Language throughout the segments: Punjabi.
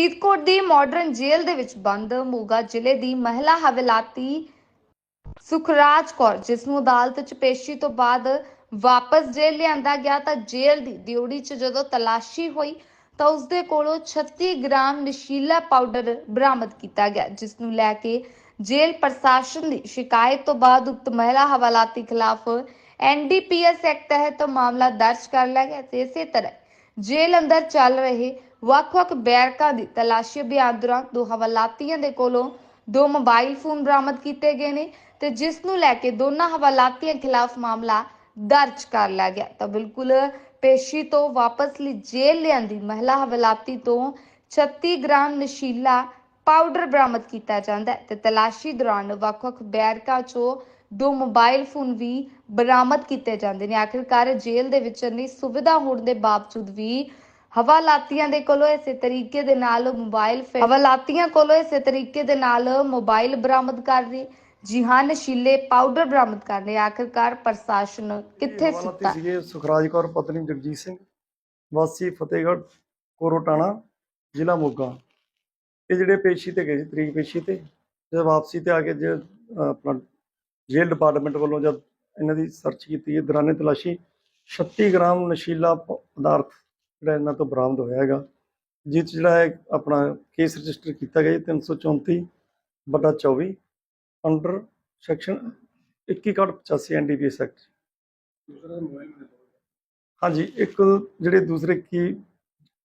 ਫਰੀਦਕੋਟ ਦੀ ਮਾਡਰਨ ਜੇਲ੍ਹ ਦੇ ਵਿੱਚ ਬੰਦ, ਮੋਗਾ ਜ਼ਿਲ੍ਹੇ ਦੀ ਮਹਿਲਾ ਹਵਲਾਤੀ ਸੁਖਰਾਜ ਕੌਰ ਜਿਸ ਨੂੰ ਅਦਾਲਤ 'ਚ ਪੇਸ਼ੀ ਤੋਂ ਬਾਅਦ ਵਾਪਸ ਜੇਲ੍ਹ ਲਿਆਂਦਾ ਗਿਆ ਤਾਂ ਜੇਲ੍ਹ ਦੀ ਡਿਊਟੀ 'ਚ ਜਦੋਂ ਤਲਾਸ਼ੀ ਹੋਈ ਤਾਂ ਉਸ ਦੇ ਕੋਲੋਂ 36 ਗ੍ਰਾਮ ਨਸ਼ੀਲਾ ਪਾਊਡਰ ਬਰਾਮਦ ਕੀਤਾ ਗਿਆ ਜਿਸ ਨੂੰ ਲੈ ਕੇ ਜੇਲ੍ਹ ਪ੍ਰਸ਼ਾਸਨ ਦੀ ਸ਼ਿਕਾਇਤ ਤੋਂ ਬਾਅਦ ਉਕਤ ਮਹਿਲਾ ਹਵਾਲਾਤੀ ਖਿਲਾਫ ਐਨਡੀਪੀਐਸ ਐਕਟ ਤਹਿਤ ਮਾਮਲਾ ਦਰਜ ਕਰ ਲਿਆ ਗਿਆ ਤੇ ਇਸੇ ਤਰ੍ਹਾਂ ਜੇਲ੍ਹ ਅੰਦਰ ਚੱਲ ਰਹੇ ਵੱਖ-ਵੱਖ ਬੈਰਕਾਂ ਦੀ ਤਲਾਸ਼ੀ ਅਭਿਆਨ ਦੌਰਾਨ ਦੋ ਹਵਾਲਾਤੀਆਂ ਦੇ ਕੋਲੋਂ ਦੋ ਮੋਬਾਈਲ ਫੋਨ ਬਰਾਮਦ ਕੀਤੇ ਗਏ ਨੇ ਤੇ ਜਿਸ ਨੂੰ ਲੈ ਕੇ ਦੋਨਾਂ ਹਵਾਲਾਤੀਆਂ ਖਿਲਾਫ ਮਾਮਲਾ ਦਰਜ ਕਰ ਲਿਆ ਗਿਆ। ਤਾਂ ਬਿਲਕੁਲ ਪੇਸ਼ੀ ਤੋਂ ਵਾਪਸ ਲਈ ਜੇਲ੍ਹ ਲਿਆਂਦੀ ਮਹਿਲਾ ਹਵਾਲਾਤੀ ਤੋਂ 36 ਗ੍ਰਾਮ ਨਸ਼ੀਲਾ ਪਾਊਡਰ ਬਰਾਮਦ ਕੀਤਾ ਜਾਂਦਾ ਹੈ ਤੇ ਤਲਾਸ਼ੀ ਦੌਰਾਨ ਵੱਖ-ਵੱਖ ਬੈਰਕਾਂ 'ਚੋਂ ਦੋ ਮੋਬਾਈਲ ਫੋਨ ਵੀ ਬਰਾਮਦ ਕੀਤੇ ਜਾਂਦੇ ਨੇ। ਆਖਿਰਕਾਰ ਜੇਲ੍ਹ ਦੇ ਵਿੱਚ ਇੰਨੀ ਸੁਵਿਧਾ ਹੋਣ ਦੇ ਬਾਵਜੂਦ ਵੀ ਹਵਾਲਾਤੀਆਂ ਦੇ ਕੋਲੋਂ ਇਸੇ ਤਰੀਕੇ ਦੇ ਨਾਲ ਮੋਬਾਈਲ ਹਵਾਲਾਤੀਆਂ ਕੋਲੋਂ ਇਸੇ ਤਰੀਕੇ ਦੇ ਨਾਲ ਮੋਬਾਈਲ ਬਰਾਮਦ ਕਰ ਰਹੇ। ਜੀ ਹਾਂ ਨਸ਼ੀਲੇ ਪਾਊਡਰ ਬਰਾਮਦ ਕਰ ਰਹੇ। ਆਖਿਰਕਾਰ ਪ੍ਰਸ਼ਾਸਨ ਕਿੱਥੇ ਸੁੱਤਾ? ਸੀਗੇ ਸੁਖਰਾਜ ਕੌਰ ਪਤਨੀ ਜਗਜੀਤ ਸਿੰਘ ਵਾਸੀ ਫਤਿਹਗੜ੍ਹ ਕੋਰੋਟਾਣਾ ਜ਼ਿਲ੍ਹਾ ਮੋਗਾ। ਇਹ ਜਿਹੜੇ ਪੇਸ਼ੀ ਤੇ ਗਏ ਸੀ ਤਰੀਕ ਪੇਸ਼ੀ ਤੇ ਜਦ ਵਾਪਸੀ ਤੇ ਆ ਕੇ ਜੇ ਆਪਣਾ ਜੇਲ੍ਹ ਡਿਪਾਰਟਮੈਂਟ ਵੱਲੋਂ ਜਦ ਇਹਨਾਂ ਦੀ ਸਰਚ ਕੀਤੀ ਹੈ ਦੌਰਾਨੇ ਤਲਾਸ਼ੀ 36 ਗ੍ਰਾਮ ਨਸ਼ੀਲਾ ਪਦਾਰਥ ਜਿਹੜਾ ਇਹਨਾਂ ਤੋਂ ਬਰਾਮਦ ਹੋਇਆ ਹੈਗਾ ਜਿਸ ਜਿਹੜਾ ਹੈ ਆਪਣਾ ਕੇਸ ਰਜਿਸਟਰ ਕੀਤਾ ਗਿਆ ਜੀ 334 ਬਟਾ 24 ਅੰਡਰ ਸੈਕਸ਼ਨ 2185 ਐਨਡੀਪੀਐਸ ਐਕਟ ਹਾਂਜੀ ਇੱਕ ਜਿਹੜੇ ਦੂਸਰੇ ਕੀ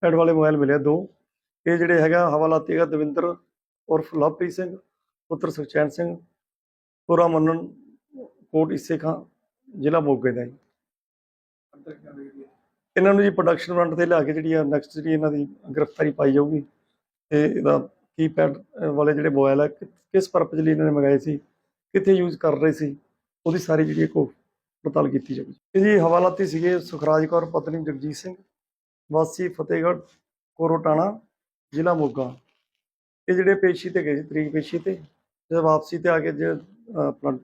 ਪੈਡ ਵਾਲੇ ਮੋਬਾਈਲ ਮਿਲੇ ਆ ਦੋ। ਇਹ ਜਿਹੜੇ ਹੈਗਾ ਹਵਾਲਾਤੀ ਹੈਗਾ ਦਵਿੰਦਰ ਉਰਫ ਲਵਪ੍ਰੀਤ ਸਿੰਘ ਪੁੱਤਰ ਸੁਖਚੈਨ ਸਿੰਘ ਪੁਰਾ ਮੰਨਣ ਕੋਟ ਇਸੇ ਖਾਂ ਜ਼ਿਲ੍ਹਾ ਮੋਗੇ ਦਾ ਜੀ। ਇਹਨਾਂ ਨੂੰ ਜੀ ਪ੍ਰੋਡਕਸ਼ਨ ਵਾਰੰਟ ਤੇ ਲਿਆ ਕੇ ਜਿਹੜੀ ਆ ਨੈਕਸਟ ਜਿਹੜੀ ਇਹਨਾਂ ਦੀ ਗ੍ਰਿਫਤਾਰੀ ਪਾਈ ਜਾਊਗੀ ਤੇ ਇਹਦਾ ਕੀਪੈਡ ਵਾਲੇ ਜਿਹੜੇ ਮੋਬਾਈਲ ਆ ਕਿਸ ਪਰਪਸ ਲਈ ਇਹਨਾਂ ਨੇ ਮੰਗਾਏ ਸੀ, ਕਿੱਥੇ ਯੂਜ਼ ਕਰ ਰਹੇ ਸੀ, ਉਹਦੀ ਸਾਰੀ ਜਿਹੜੀ ਕੋ ਪੜਤਾਲ ਕੀਤੀ ਜਾਊਗੀ। ਇਹ ਜੀ ਹਵਾਲਾਤੀ ਸੀਗੇ ਸੁਖਰਾਜ ਕੌਰ, ਪਤਨੀ ਜਗਜੀਤ ਸਿੰਘ, ਵਾਸੀ ਫਤਿਹਗੜ੍ਹ, ਕੋਰੋਟਾਣਾ, ਜ਼ਿਲ੍ਹਾ ਮੋਗਾ। ਇਹ ਜਿਹੜੇ ਪੇਸ਼ੀ ਤੇ ਗਏ ਸੀ, ਤਰੀਕ ਪੇਸ਼ੀ ਤੇ, ਜਦ ਵਾਪਸੀ ਤੇ ਆ ਕੇ ਜੇ ਆਪਣਾ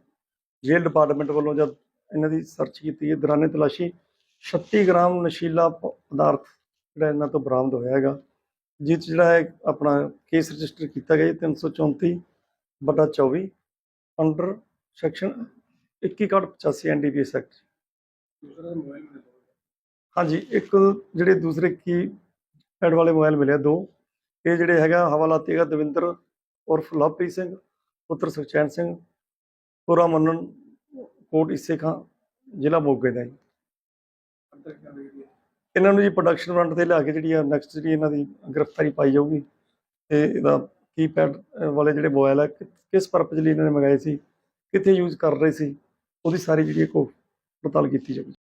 ਜੇਲ੍ਹ ਡਿਪਾਰਟਮੈਂਟ ਵੱਲੋਂ ਜਦ ਇਹਨਾਂ ਦੀ ਸਰਚ ਕੀਤੀ ਹੈ ਦੌਰਾਨੇ ਤਲਾਸ਼ੀ 36 ਗ੍ਰਾਮ ਨਸ਼ੀਲਾ ਪਦਾਰਥ ਜਿਹੜਾ ਇਹਨਾਂ ਤੋਂ ਬਰਾਮਦ ਹੋਇਆ ਹੈਗਾ ਜਿਸ 'ਚ ਜਿਹੜਾ ਹੈ ਆਪਣਾ ਕੇਸ ਰਜਿਸਟਰ ਕੀਤਾ ਗਿਆ ਜੀ 334 ਬਟਾ 24 ਅੰਡਰ ਸੈਕਸ਼ਨ 2185 ਐਨਡੀਪੀਐਸ ਐਕਟ ਹਾਂਜੀ, ਇੱਕ ਜਿਹੜੇ ਦੂਸਰੇ ਕੀ ਪੈਡ ਵਾਲੇ ਮੋਬਾਈਲ ਮਿਲਿਆ, ਦੋ। ਇਹ ਜਿਹੜੇ ਹੈਗਾ ਹਵਾਲਾਤੀ ਹੈਗਾ ਦਵਿੰਦਰ ਉਰਫ ਲਵਪ੍ਰੀਤ ਸਿੰਘ, ਪੁੱਤਰ ਸੁਖਚੈਨ ਸਿੰਘ ਪੁਰਾ ਮੰਨਣ ਕੋਟ ਇਸੇ ਖਾਂ ਜ਼ਿਲ੍ਹਾ ਮੋਗੇ ਦਾ ਜੀ ਇਹਨਾਂ ਨੂੰ ਜੀ ਪ੍ਰੋਡਕਸ਼ਨ ਵਾਰੰਟ ਤੇ ਲਿਆ ਕੇ ਜਿਹੜੀ ਆ ਨੈਕਸਟ ਜਿਹੜੀ ਇਹਨਾਂ ਦੀ ਗ੍ਰਿਫਤਾਰੀ ਪਾਈ ਜਾਊਗੀ ਤੇ ਇਹਦਾ ਕੀਪੈਡ ਵਾਲੇ ਜਿਹੜੇ ਮੋਬਾਈਲ ਆ ਕਿਸ ਪਰਪਸ ਲਈ ਇਹਨਾਂ ਨੇ ਮੰਗਾਏ ਸੀ, ਕਿੱਥੇ ਯੂਜ਼ ਕਰ ਰਹੇ ਸੀ, ਉਹਦੀ ਸਾਰੀ ਜਿਹੜੀ ਕੋ ਪੜਤਾਲ ਕੀਤੀ ਜਾਊਗੀ।